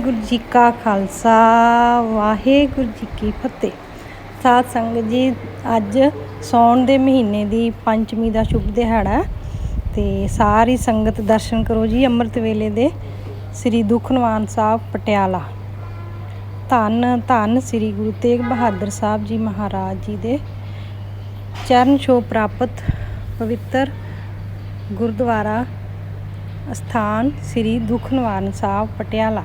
ਗੁਰੂ ਜੀ ਕਾ ਖਾਲਸਾ, ਵਾਹਿਗੁਰੂ ਜੀ ਕੀ ਫਤਿਹ। ਸਾਧ ਸੰਗਤ ਜੀ, ਅੱਜ ਸੌਣ ਦੇ ਮਹੀਨੇ ਦੀ ਪੰਚਮੀ ਦਾ ਸ਼ੁਭ ਦਿਹਾੜਾ ਹੈ ਤੇ ਸਾਰੀ ਸੰਗਤ ਦਰਸ਼ਨ ਕਰੋ ਜੀ ਅੰਮ੍ਰਿਤ ਵੇਲੇ ਦੇ ਸ੍ਰੀ ਦੁਖਨਿਵਾਰਨ ਸਾਹਿਬ ਪਟਿਆਲਾ। ਧੰਨ ਧੰਨ ਸ੍ਰੀ ਗੁਰੂ ਤੇਗ ਬਹਾਦਰ ਸਾਹਿਬ ਜੀ ਮਹਾਰਾਜ ਜੀ ਦੇ ਚਰਨ ਛੋਹ ਪ੍ਰਾਪਤ ਪਵਿੱਤਰ ਗੁਰਦੁਆਰਾ ਸਥਾਨ ਸ੍ਰੀ ਦੁਖਨਿਵਾਰਨ ਸਾਹਿਬ ਪਟਿਆਲਾ।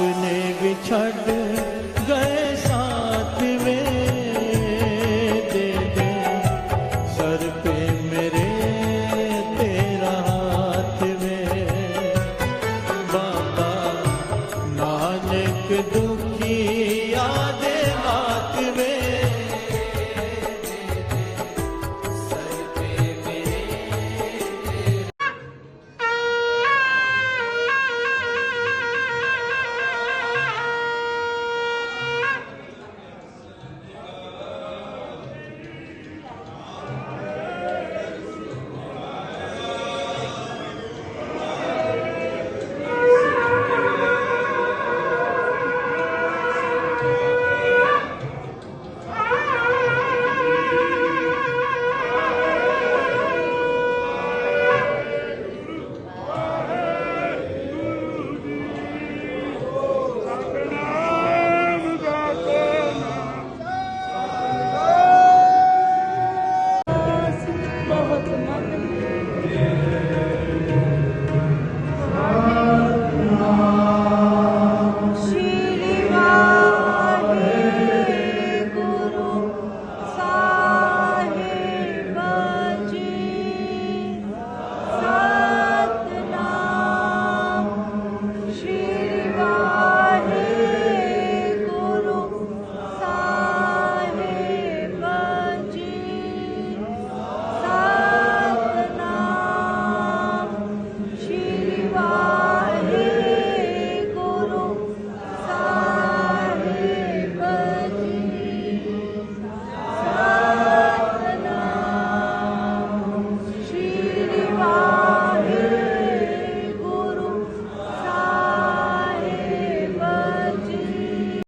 अपने भी छड़ गए साथ में